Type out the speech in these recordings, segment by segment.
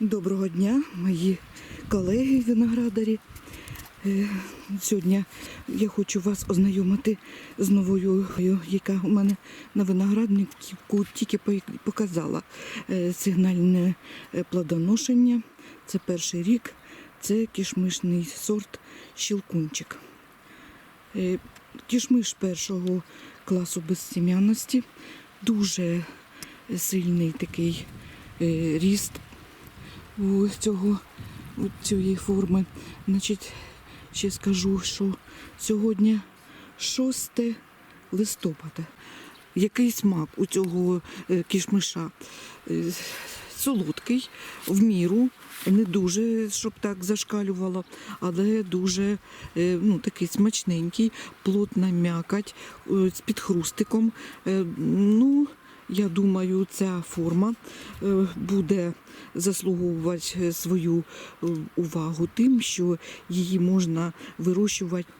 Доброго дня, мої колеги виноградарі. Е, Сьогодні я хочу вас ознайомити з новою, яка у мене на винограднику тільки показала Е, сигнальне е, плодоношення. Це перший рік, це кішмишний сорт щелкунчик. Е, Кішмиш першого класу безсім'яності, дуже сильний такий ріст у цього у цієї форми. Значить, ще скажу, що сьогодні 6 листопада. Який смак у цього е, кішмиша? Е, Солодкий, в міру, не дуже, щоб так зашкалювало, але дуже е, ну, такий смачненький, плотна м'якать з підхрустиком. Ну, я думаю, ця форма е, буде заслуговувати свою е, увагу тим, що її можна вирощувати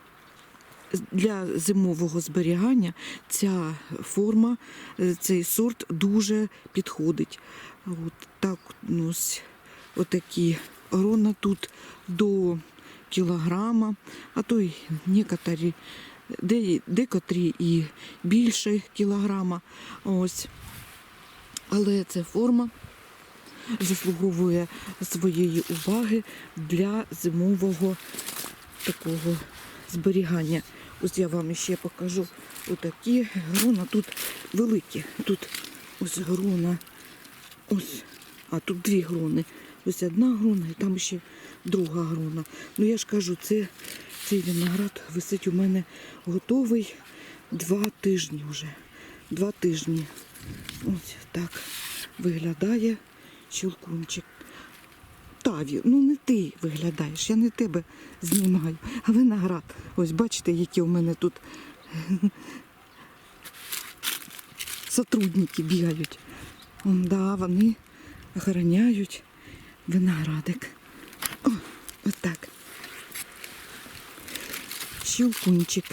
для зимового зберігання. Ця форма, е, цей сорт дуже підходить. От так, ну, ось, отакі грона тут до кілограма, а то й некоторі, де, декотрі і більше кілограма. Ось. Але ця форма заслуговує своєї уваги для зимового такого зберігання. Ось я вам ще покажу отакі грона тут великі. Тут ось грона, ось, а тут дві грони. Ось одна грона і там ще друга грона. Ну я ж кажу, це, цей виноград висить у мене готовий два тижні вже. Два тижні. Ось так виглядає щелкунчик. Таві, ну не ти виглядаєш, я не тебе знімаю, а виноград. Ось бачите, які у мене тут сотрудники бігають. Да, вони охороняють виноградик. О, отак. Щелкунчик.